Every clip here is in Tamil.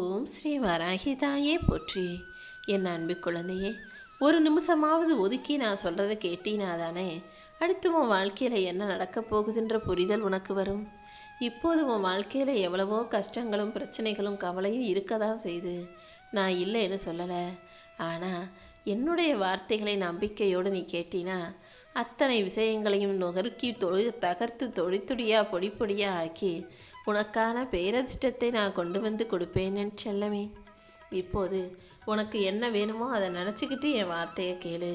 ஓம் ஸ்ரீ வராகி தாயே போற்றி. என் அன்பு குழந்தையே ஒரு நிமிஷமாவது ஒதுக்கி நான் சொல்கிறத கேட்டீனா தானே அடுத்து உன் வாழ்க்கையில் என்ன நடக்கப் போகுதுன்ற புரிதல் உனக்கு வரும். இப்போது உன் வாழ்க்கையில் எவ்வளவோ கஷ்டங்களும் பிரச்சனைகளும் கவலையும் இருக்க தான் செய்து. நான் இல்லைன்னு சொல்லலை. ஆனால் என்னுடைய வார்த்தைகளை நம்பிக்கையோடு நீ கேட்டினா அத்தனை விஷயங்களையும் நுகர்க்கி தொழு தகர்த்து தொழித்துடியா பொடி பொடியா ஆக்கி உனக்கான பேரதிர்ஷ்டத்தை நான் கொண்டு வந்து கொடுப்பேன்னு செல்லமே. இப்போது உனக்கு என்ன வேணுமோ அதை நினச்சிக்கிட்டு என் வார்த்தையை கேளு.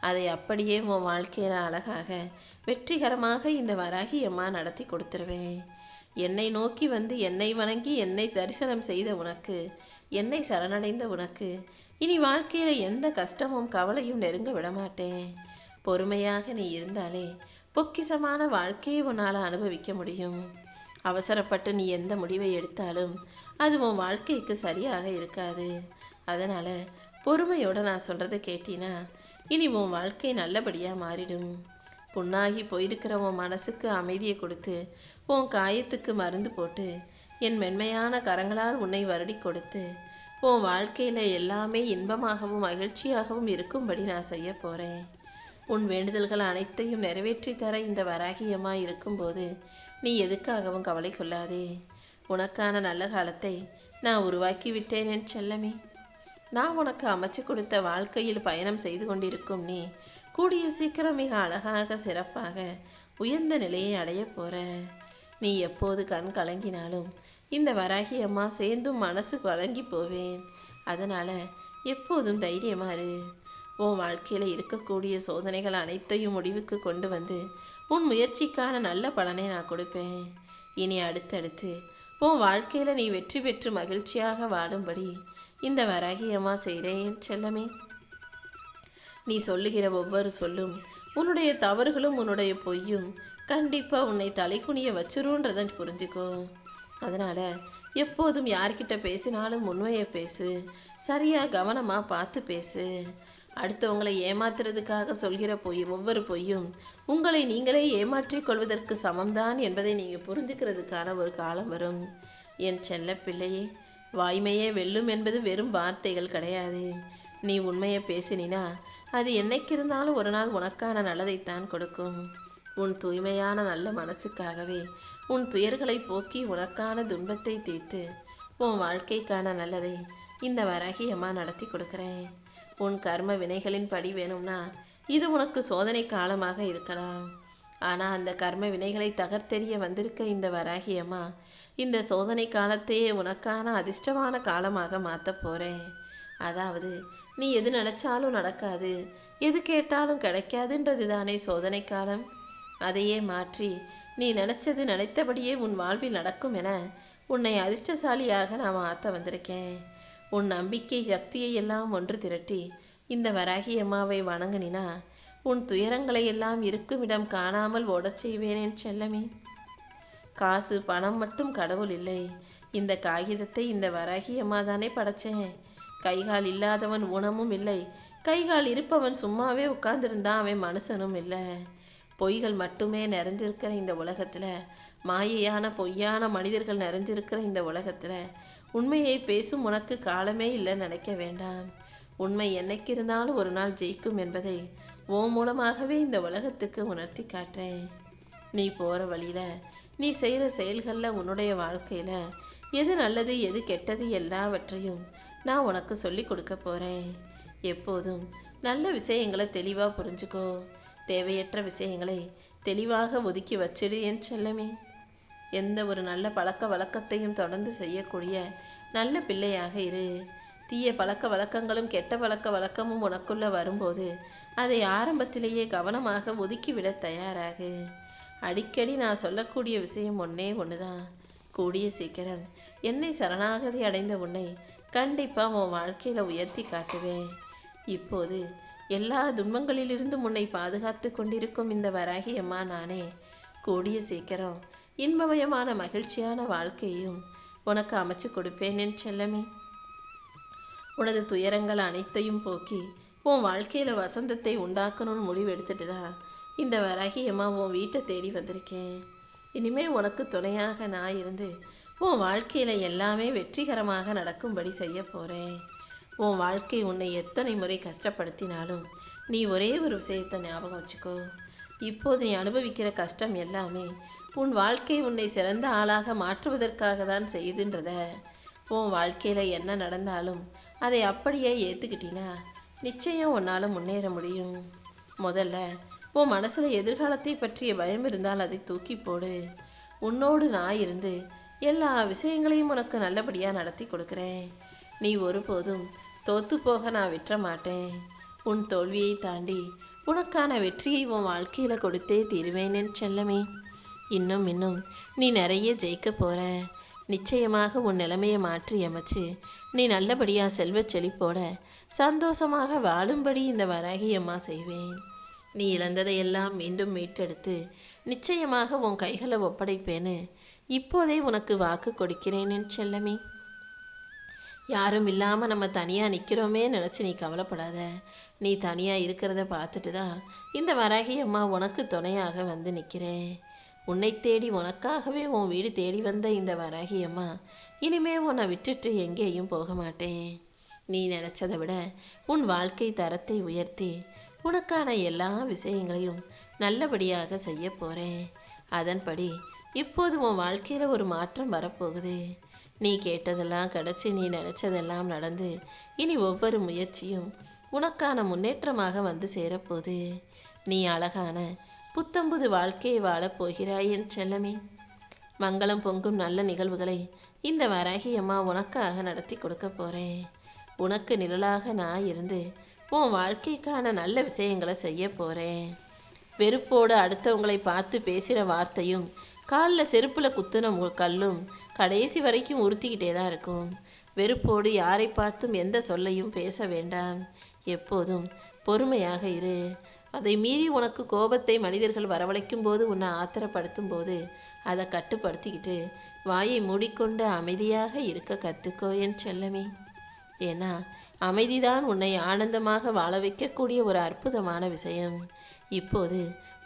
அதை அப்படியே உன் வாழ்க்கையில் அழகாக வெற்றிகரமாக இந்த வராகி அம்மா நடத்தி கொடுத்துருவேன். என்னை நோக்கி வந்து என்னை வணங்கி என்னை தரிசனம் செய்த உனக்கு என்னை சரணடைந்த உனக்கு இனி வாழ்க்கையில் எந்த கஷ்டமும் கவலையும் நெருங்க விடமாட்டேன். பொறுமையாக நீ இருந்தாலே பொக்கிசமான வாழ்க்கையை உன்னால் அனுபவிக்க முடியும். அவசரப்பட்டு நீ எந்த முடிவை எடுத்தாலும் அது உன் வாழ்க்கைக்கு சரியாக இருக்காது. அதனால் பொறுமையோடு நான் சொல்கிறத கேட்டினா இனி உன் வாழ்க்கை நல்லபடியாக மாறிடும். புண்ணாகி போயிருக்கிற உன் மனசுக்கு அமைதியை கொடுத்து உன் காயத்துக்கு மருந்து போட்டு என் மென்மையான கரங்களால் உன்னை வருடி கொடுத்து உன் வாழ்க்கையில் எல்லாமே இன்பமாகவும் மகிழ்ச்சியாகவும் இருக்கும்படி நான் செய்ய போகிறேன் உன் வேண்டுதல்கள் அனைத்தையும் நிறைவேற்றி தர இந்த வராகியமாக இருக்கும்போது நீ எதுக்காகவும் கவலை கொள்ளாதே. உனக்கான நல்ல காலத்தை நான் உருவாக்கி விட்டேன் என் செல்லமே. நான் உனக்கு அமைச்சு கொடுத்த வாழ்க்கையில் பயணம் செய்து கொண்டிருக்கும் நீ கூடிய சீக்கிரம் மிக அழகாக சிறப்பாக உயர்ந்த நிலையை அடைய போற. நீ எப்போது கண் கலங்கினாலும் இந்த வராகி அம்மா சேர்ந்தும் மனசு கலங்கி போவேன். அதனால எப்போதும் தைரியமா இரு. உன் வாழ்க்கையில் இருக்கக்கூடிய சோதனைகள் அனைத்தையும் முடிவுக்கு கொண்டு வந்து உன் முயற்சிக்கான நல்ல பலனை நான் கொடுப்பேன். இனி அடுத்தடுத்து உன் வாழ்க்கையில் நீ வெற்றி பெற்று மகிழ்ச்சியாக வாழும்படி இந்த வராகியம்மா செய்கிறேன் செல்லமே. நீ சொல்லுகிற ஒவ்வொரு சொல்லும் உன்னுடைய தவறுகளும் உன்னுடைய பொய்யும் கண்டிப்பாக உன்னை தலைக்குனிய வச்சிருன்றதை புரிஞ்சுக்கோ. அதனால் எப்போதும் யார்கிட்ட பேசினாலும் உண்மையை பேசு சரியாக கவனமாக பார்த்து பேசு. அடுத்தவங்களை ஏமாத்துறதுக்காக சொல்கிற பொய் ஒவ்வொரு பொய்யும் உங்களை நீங்களே ஏமாற்றிக் கொள்வதற்கு சமம்தான் என்பதை நீங்கள் புரிஞ்சுக்கிறதுக்கான ஒரு காலம் வரும். என் செல்ல பிள்ளையே வாய்மையே வெல்லும் என்பது வெறும் வார்த்தைகள் கிடையாது. நீ உண்மையை பேசினா அது என்னைக்கு இருந்தாலும் ஒரு நாள் உனக்கான நல்லதைத்தான் கொடுக்கும். உன் தூய்மையான நல்ல மனசுக்காகவே உன் துயர்களை போக்கி உனக்கான துன்பத்தை தீர்த்து உன் வாழ்க்கைக்கான நல்லதை இந்த வரகியம்மா நடத்தி கொடுக்குறேன். உன் கர்ம வினைகளின் படி வேணும்னா இது உனக்கு சோதனை காலமாக இருக்கலாம் ஆனால் அந்த கர்ம வினைகளை தகர்த்தெறிய வந்திருக்க இந்த வராகியம்மா இந்த சோதனை காலத்தையே உனக்கான அதிர்ஷ்டமான காலமாக மாற்ற போகிறேன் அதாவது நீ எது நினச்சாலும் நடக்காது எது கேட்டாலும் கிடைக்காதுன்றது தானே சோதனை காலம்? அதையே மாற்றி நீ நினச்சது நினைத்தபடியே உன் வாழ்வில் நடக்கும் என உன்னை அதிர்ஷ்டசாலியாக நான் மாற்ற வந்திருக்கேன். உன் நம்பிக்கை சக்தியை எல்லாம் ஒன்று திரட்டி இந்த வராகி அம்மாவை வணங்கினா உன் துயரங்களை எல்லாம் இருக்குமிடம் காணாமல் ஓடச் செய்வேனேன் செல்லமே. காசு பணம் மட்டும் கடவுள் இல்லை. இந்த காகிதத்தை இந்த வராகி அம்மா தானே படைச்சேன். கைகால் இல்லாதவன் ஊனமும் இல்லை. கைகால் இருப்பவன் சும்மாவே உட்கார்ந்திருந்தான் அவன் மனுஷனும் இல்லை. பொய்கள் மட்டுமே நிறைஞ்சிருக்கிற இந்த உலகத்தில் மாயையான பொய்யான மனிதர்கள் நிறைஞ்சிருக்கிற இந்த உலகத்தில் உண்மையை பேசும் உனக்கு காலமே இல்லை நினைக்க வேண்டாம். உண்மை என்னைக்கு இருந்தாலும் ஒரு நாள் ஜெயிக்கும் என்பதை ஓ மூலமாகவே இந்த உலகத்துக்கு உணர்த்தி காட்டுறேன். நீ போகிற வழியில் நீ செய்கிற செயல்களில் உன்னுடைய வாழ்க்கையில் எது நல்லது எது கெட்டது எல்லாவற்றையும் நான் உனக்கு சொல்லி கொடுக்க போகிறேன் எப்போதும் நல்ல விஷயங்களை தெளிவாக புரிஞ்சுக்கோ. தேவையற்ற விஷயங்களை தெளிவாக ஒதுக்கி வச்சிடு என் செல்லமே. எந்த ஒரு நல்ல பழக்க வழக்கத்தையும் தொடர்ந்து செய்யக்கூடிய நல்ல பிள்ளையாக இரு. தீய பழக்க வழக்கங்களும் கெட்ட பழக்க வழக்கமும் உனக்குள்ள வரும்போது அதை ஆரம்பத்திலேயே கவனமாக ஒதுக்கிவிட தயாராகு. அடிக்கடி நான் சொல்லக்கூடிய விஷயம் ஒன்றே ஒன்று தான் கூடிய சீக்கிரம் என்னை சரணாகதி அடைந்த உன்னை கண்டிப்பாக உன் வாழ்க்கையில் உயர்த்தி காட்டுவேன். இப்போது எல்லா துன்பங்களிலிருந்தும் உன்னை பாதுகாத்து கொண்டிருக்கும் இந்த வராகி அம்மா நானே. கூடிய சீக்கிரம் இன்பமயமான மகிழ்ச்சியான வாழ்க்கையும் உனக்கு அமைச்சு கொடுப்பேன் என் செல்லமே. உனது துயரங்கள் அனைத்தையும் போக்கி உன் வாழ்க்கையில் வசந்தத்தை உண்டாக்கணும்னு முடிவு எடுத்துட்டு தான் இந்த வராகியம்மா உன் வீட்டை தேடி வந்திருக்கேன். இனிமே உனக்கு துணையாக நான் இருந்து உன் வாழ்க்கையில் எல்லாமே வெற்றிகரமாக நடக்கும்படி செய்ய போகிறேன் உன் வாழ்க்கை உன்னை எத்தனை முறை கஷ்டப்படுத்தினாலும் நீ ஒரே ஒரு விஷயத்தை ஞாபகம் வச்சுக்கோ. இப்போது நீ அனுபவிக்கிற கஷ்டம் எல்லாமே உன் வாழ்க்கை உன்னை சிறந்த ஆளாக மாற்றுவதற்காக தான் செய்யுதுன்றத உன் வாழ்க்கையில் என்ன நடந்தாலும் அதை அப்படியே ஏற்றுக்கிட்டினா நிச்சயம் உன்னால் முன்னேற முடியும். முதல்ல உன் மனசில் எதிர்காலத்தை பற்றிய பயம் இருந்தால் அதை தூக்கி போடு. உன்னோடு நான் இருந்து எல்லா விஷயங்களையும் உனக்கு நல்லபடியாக நடத்தி கொடுக்குறேன். நீ ஒருபோதும் தோத்து போக நான் விட்டுற மாட்டேன். உன் தோல்வியை தாண்டி உனக்கான வெற்றியை உன் வாழ்க்கையில் கொடுத்தே தீருவேனேன் செல்லமே. இன்னும் இன்னும். நீ நிறைய ஜெயிக்க போற. நிச்சயமாக உன் நிலைமையை மாற்றி அமைச்சு நீ நல்லபடியாக செல்வச் செழிப்போட சந்தோஷமாக வாழும்படி இந்த வராகி அம்மா செய்வேன். நீ இழந்ததையெல்லாம் மீண்டும் மீட்டெடுத்து நிச்சயமாக உன் கைகளை ஒப்படைப்பேன்னு இப்போதே உனக்கு வாக்கு கொடுக்கிறேன் செல்லமி செல்லமே. யாரும் இல்லாமல் நம்ம தனியாக நிற்கிறோமே நினச்சி நீ கவலைப்படாத. நீ தனியாக இருக்கிறத பார்த்துட்டு தான் இந்த வராகி அம்மா உனக்கு துணையாக வந்து நிற்கிறேன் உன்னை தேடி உனக்காகவே உன் வீடு தேடி வந்த இந்த வராகி அம்மா இனிமே உன்னை விட்டுட்டு எங்கேயும் போக மாட்டேன். நீ நினச்சதை விட உன் வாழ்க்கை தரத்தை உயர்த்தி உனக்கான எல்லா விஷயங்களையும் நல்லபடியாக செய்ய போகிறேன் அதன்படி இப்போது உன் வாழ்க்கையில் ஒரு மாற்றம் வரப்போகுது. நீ கேட்டதெல்லாம் கிடச்சி நீ நினச்சதெல்லாம் நடந்து இனி ஒவ்வொரு முயற்சியும் உனக்கான முன்னேற்றமாக வந்து சேரப்போகுது. நீ அழகான புத்தம்புது வாழ்க்கையை வாழப் போகிறாய் என் செல்லமே. மங்களம் பொங்கும் நல்ல நிகழ்வுகளை இந்த வராகி அம்மா உனக்காக நடத்தி கொடுக்க போகிறேன் உனக்கு நிழலாக நான் இருந்து உன் வாழ்க்கைக்கான நல்ல விஷயங்களை செய்ய போகிறேன் வெறுப்போடு அடுத்தவங்களை பார்த்து பேசின வார்த்தையும் காலில் செருப்பில் குத்துன கல்லும் கடைசி வரைக்கும் உறுத்திக்கிட்டே தான் இருக்கும். வெறுப்போடு யாரை பார்த்தும் எந்த சொல்லையும் பேச வேண்டாம். எப்போதும் பொறுமையாக இரு. அதை மீறி உனக்கு கோபத்தை மனிதர்கள் வரவழைக்கும் போது உன்னை ஆத்திரப்படுத்தும் போது அதை கட்டுப்படுத்திக்கிட்டு வாயை மூடிக்கொண்டு அமைதியாக இருக்க கற்றுக்கோ என் செல்லமே. ஏன்னா அமைதிதான் உன்னை ஆனந்தமாக வாழ வைக்கக்கூடிய ஒரு அற்புதமான விஷயம். இப்போது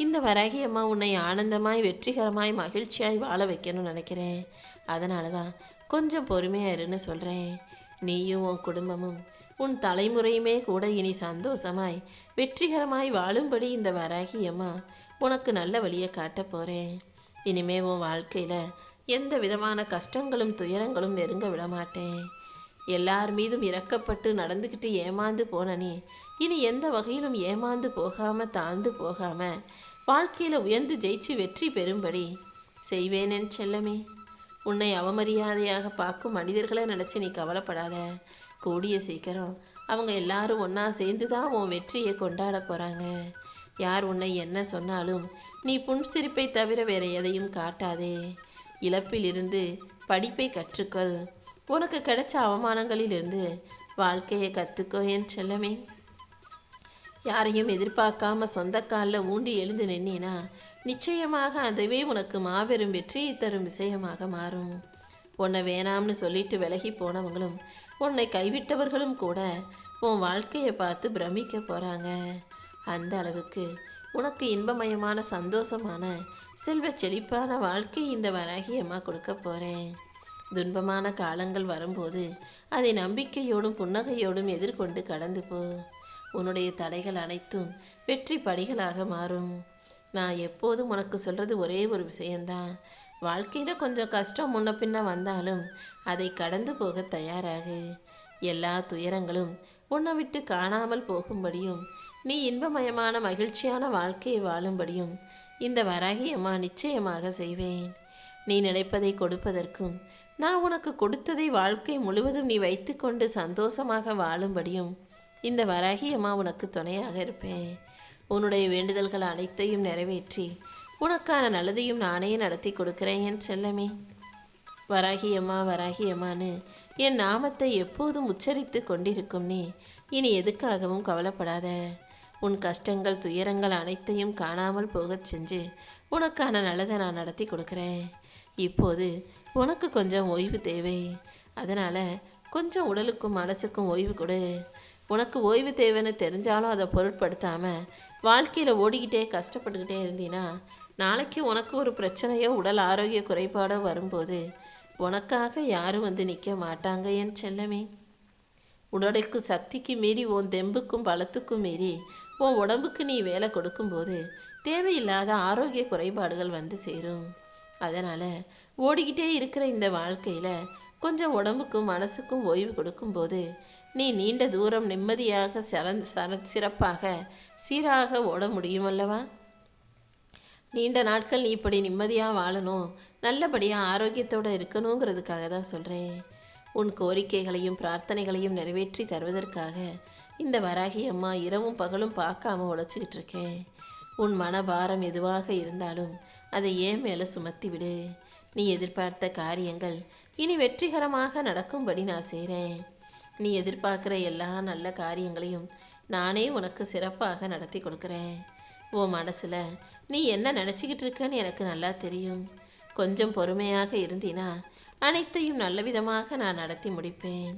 இந்த வராகி அம்மா உன்னை ஆனந்தமாய் வெற்றிகரமாய் மகிழ்ச்சியாய் வாழ வைக்கணும்னு நினைக்கிறேன். அதனால தான் கொஞ்சம் பொறுமையாக இருன்னு சொல்கிறேன் நீயும் உன் குடும்பமும் உன் தலைமுறையுமே கூட இனி சந்தோஷமாய் வெற்றிகரமாய் வாழும்படி இந்த வராகி அம்மா உனக்கு நல்ல வழியை காட்டப் போகிறேன் இனிமே உன் வாழ்க்கையில் எந்த விதமான கஷ்டங்களும் துயரங்களும் நெருங்க விட மாட்டேன் எல்லார் மீதும் இறக்கப்பட்டு நடந்துக்கிட்டு ஏமாந்து போன நீ இனி எந்த வகையிலும் ஏமாந்து போகாம தாழ்ந்து போகாம வாழ்க்கையில உயர்ந்து ஜெயிச்சு வெற்றி பெறும்படி செய்வேனேன் செல்லமே. உன்னை அவமரியாதையாக பார்க்கும் மனிதர்களை நினைச்சு நீ கவலைப்படாத. கூடிய சீக்கிரம் அவங்க எல்லாரும் ஒன்றா சேர்ந்து தான் உன் வெற்றியை கொண்டாட போறாங்க. யார் உன்னை என்ன சொன்னாலும் நீ புன்சிரிப்பை தவிர வேற எதையும் காட்டாதே. இழப்பிலிருந்து படிப்பை கற்றுக்கொள். உனக்கு கிடைச்ச அவமானங்களிலிருந்து வாழ்க்கையை கத்துக்கோ என் செல்லமே. யாரையும் எதிர்பார்க்காம சொந்த காலில் ஊண்டி எழுந்து நின்னா நிச்சயமாக அதுவே உனக்கு மாபெரும் வெற்றியை தரும் விஷயமாக மாறும். உன்னை வேணாம்னு சொல்லிட்டு விலகி போனவங்களும் உன்னை கைவிட்டவர்களும் கூட உன் வாழ்க்கையை பார்த்து பிரமிக்க போறாங்க. அந்த அளவுக்கு உனக்கு இன்பமயமான சந்தோஷமான செல்வ செழிப்பான வாழ்க்கை இந்த வராகியமாக கொடுக்க போறேன். துன்பமான காலங்கள் வரும்போது அதை நம்பிக்கையோடும் புன்னகையோடும் எதிர்கொண்டு கடந்து போ. உன்னுடைய தடைகள் அனைத்தும் வெற்றி படிகளாக மாறும். நான் எப்போதும் உனக்கு சொல்கிறது ஒரே ஒரு விஷயந்தான் வாழ்க்கையில் கொஞ்சம் கஷ்டம் முன்ன பின்ன வந்தாலும் அதை கடந்து போக தயாராகு. எல்லா துயரங்களும் உன்னை விட்டு காணாமல் போகும்படியும் நீ இன்பமயமான மகிழ்ச்சியான வாழ்க்கையை வாழும்படியும் இந்த வராகியம்மா நிச்சயமாக செய்வேன். நீ நினைப்பதை கொடுப்பதற்கும் நான் உனக்கு கொடுத்ததை வாழ்க்கை முழுவதும் நீ வைத்துக்கொண்டு சந்தோஷமாக வாழும்படியும் இந்த வராகியம்மா உனக்கு துணையாக இருப்பேன். உன்னுடைய வேண்டுதல்கள் அனைத்தையும் நிறைவேற்றி உனக்கான நல்லதையும் நானே நடத்தி கொடுக்கிறேன் என் செல்லமே. வராகியம்மா வராகியம்மான்னு வராகி அம்மான்னு என் நாமத்தை எப்போதும் உச்சரித்து கொண்டிருக்கும் நீ இனி எதுக்காகவும் கவலைப்படாத. உன் கஷ்டங்கள் துயரங்கள் அனைத்தையும் காணாமல் போகச் செஞ்சு உனக்கான நல்லதை நான் நடத்தி கொடுக்குறேன். இப்போது உனக்கு கொஞ்சம் ஓய்வு தேவை. அதனால் கொஞ்சம் உடலுக்கும் மனசுக்கும் ஓய்வு கொடு. உனக்கு ஓய்வு தேவைன்னு தெரிஞ்சாலும் அதை பொருட்படுத்தாம வாழ்க்கையில் ஓடிக்கிட்டே கஷ்டப்பட்டுக்கிட்டே இருந்தீன்னா நாளைக்கு உனக்கு ஒரு பிரச்சனையோ உடல் ஆரோக்கிய குறைபாடோ வரும்போது உனக்காக யாரும் வந்து நிற்க மாட்டாங்க என் செல்லமே. உன்னுடைய சக்திக்கு மீறி உன் தெம்புக்கும் பலத்துக்கும் மீறி உன் உடம்புக்கு நீ வேலை கொடுக்கும்போது தேவையில்லாத ஆரோக்கிய குறைபாடுகள் வந்து சேரும். அதனால் ஓடிக்கிட்டே இருக்கிற இந்த வாழ்க்கையில் கொஞ்சம் உடம்புக்கும் மனசுக்கும் ஓய்வு கொடுக்கும்போது நீ நீண்ட தூரம் நிம்மதியாக சரந் சர சிறப்பாக சீராக ஓட முடியும் அல்லவா நீண்ட நாட்கள் நீ இப்படி நிம்மதியாக வாழணும் நல்லபடியாக ஆரோக்கியத்தோடு இருக்கணுங்கிறதுக்காக தான் சொல்கிறேன் உன் கோரிக்கைகளையும் பிரார்த்தனைகளையும் நிறைவேற்றி தருவதற்காக இந்த வராகி அம்மா இரவும் பகலும் பார்க்காம உழைச்சிக்கிட்டு இருக்கேன். உன் மனபாரம் எதுவாக இருந்தாலும் அதை ஏன் மேலே சுமத்தி விடு. நீ எதிர்பார்த்த காரியங்கள் இனி வெற்றிகரமாக நடக்கும்படி நான் செய்கிறேன் நீ எதிர்பார்க்குற எல்லா நல்ல காரியங்களையும் நானே உனக்கு சிறப்பாக நடத்தி கொடுக்குறேன். உன் மனசில் நீ என்ன நினச்சிக்கிட்டு இருக்கன்னு எனக்கு நல்லா தெரியும். கொஞ்சம் பொறுமையாக இருந்தினா அனைத்தையும் நல்ல விதமாக நான் நடத்தி முடிப்பேன்.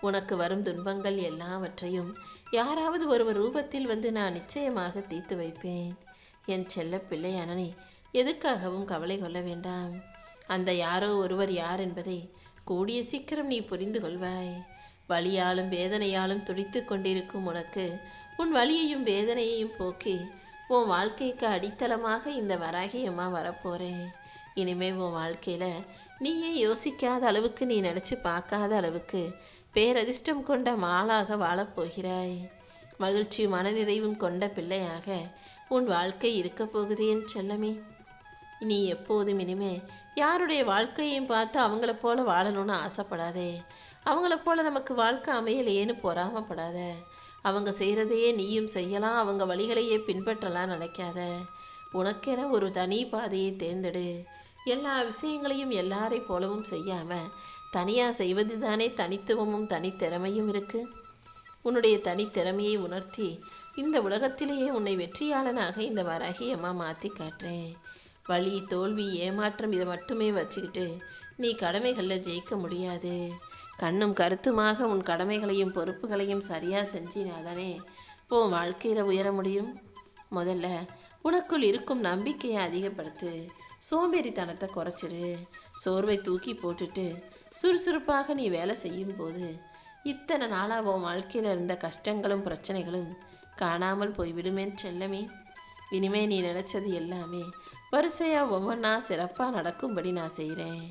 உனக்கு வரும் துன்பங்கள் எல்லாவற்றையும் யாராவது ஒருவர் ரூபத்தில் வந்து நான் நிச்சயமாக தீர்த்து வைப்பேன். என் செல்ல பிள்ளையானனே எதுக்காகவும் கவலை கொள்ள வேண்டாம். அந்த யாரோ ஒருவர் யார் என்பதை கூடிய சீக்கிரம் நீ புரிந்து கொள்வாய். வலியாலும் வேதனையாலும் துடித்து கொண்டிருக்கும் உனக்கு. உன் வலியையும் வேதனையையும் போக்கி உன் வாழ்க்கைக்கு அடித்தளமாக இந்த வராகியம்மா வரப்போகிறேன் இனிமே உன் வாழ்க்கையில நீயே யோசிக்காத அளவுக்கு நீ நினச்சி பார்க்காத அளவுக்கு பேரதிர்ஷ்டம் கொண்ட மாளாக வாழப்போகிறாய் மகிழ்ச்சியும் மனநிறைவும் கொண்ட பிள்ளையாக உன் வாழ்க்கை இருக்க போகுது என் செல்லமே. நீ எப்போதும் இனிமே யாருடைய வாழ்க்கையையும் பார்த்து அவங்கள போல வாழணும்னு ஆசைப்படாதே. அவங்கள போல நமக்கு வாழ்க்கை அமையலையேன்னு பொறாமப்படாத. அவங்க செய்கிறதையே நீயும் செய்யலாம். அவங்க வழிகளையே பின்பற்றலாம் நினைக்காத. உனக்கென ஒரு தனி பாதையை தேர்ந்தெடு. எல்லா விஷயங்களையும் எல்லாரை போலவும் செய்யாம தனியாக செய்வது தானே தனித்துவமும் தனித்திறமையும் இருக்கு. உன்னுடைய தனித்திறமையை உணர்த்தி இந்த உலகத்திலேயே உன்னை வெற்றியாளனாக இந்த வராகி அம்மா மாற்றி காட்டுறேன். வழி தோல்வி ஏமாற்றம் இதை மட்டுமே வச்சுக்கிட்டு நீ கடமைகளில் ஜெயிக்க முடியாது. கண்ணும் கருத்துமாக உன் கடமைகளையும் பொறுப்புகளையும் சரியாக செஞ்சினாதானே? உன் வாழ்க்கையில் உயர முடியும்? முதல்ல உனக்குள் இருக்கும் நம்பிக்கையை அதிகப்படுத்து. சோம்பேறித்தனத்தை குறைச்சிரு. சோர்வை தூக்கி போட்டுட்டு சுறுசுறுப்பாக நீ வேலை செய்யும் போது இத்தனை நாளாக உன் வாழ்க்கையில் இருந்த கஷ்டங்களும் பிரச்சனைகளும் காணாமல் போய்விடுமேன் செல்லமே. இனிமே நீ நினைச்சது எல்லாமே வரிசையாக ஒவ்வொன்றா சிறப்பாக நடக்கும்படி நான் செய்கிறேன்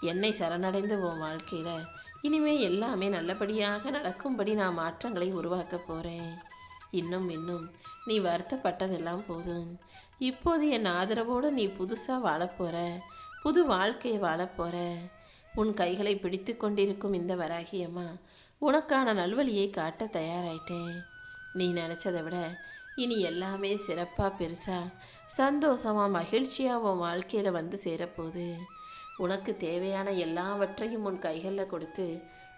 என்னை சரணடைந்து உன் வாழ்க்கையில் இனிமே எல்லாமே நல்லபடியாக நடக்கும்படி நான் மாற்றங்களை உருவாக்க போறேன். இன்னும் இன்னும். நீ வருத்தப்பட்டதெல்லாம் போதும். இப்போது என் ஆதரவோடு நீ புதுசாக வாழப்போற புது வாழ்க்கையை வாழப்போற உன் கைகளை பிடித்து கொண்டிருக்கும் இந்த வராகியம்மா உனக்கான நல்வழியை காட்ட தயாராயிட்டேன். நீ நினைச்சதை விட இனி எல்லாமே சிறப்பாக பெருசா சந்தோஷமா மகிழ்ச்சியாக உன் வாழ்க்கையில் வந்து சேரப்போகுது உனக்கு தேவையான எல்லாவற்றையும் உன் கைகளில் கொடுத்து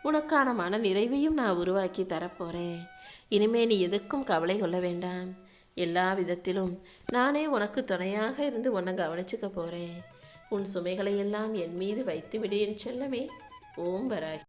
உனக்கான மன நிறைவையும் நான் உருவாக்கி தரப்போறேன். இனிமே நீ எதுக்கும் கவலை கொள்ள வேண்டாம். எல்லா விதத்திலும் நானே உனக்கு துணையாக இருந்து உன்னை கவனிச்சுக்க போறேன். உன் சுமைகளை எல்லாம் என் மீது வைத்து விடு என் செல்லமே. ஓம் வராகி.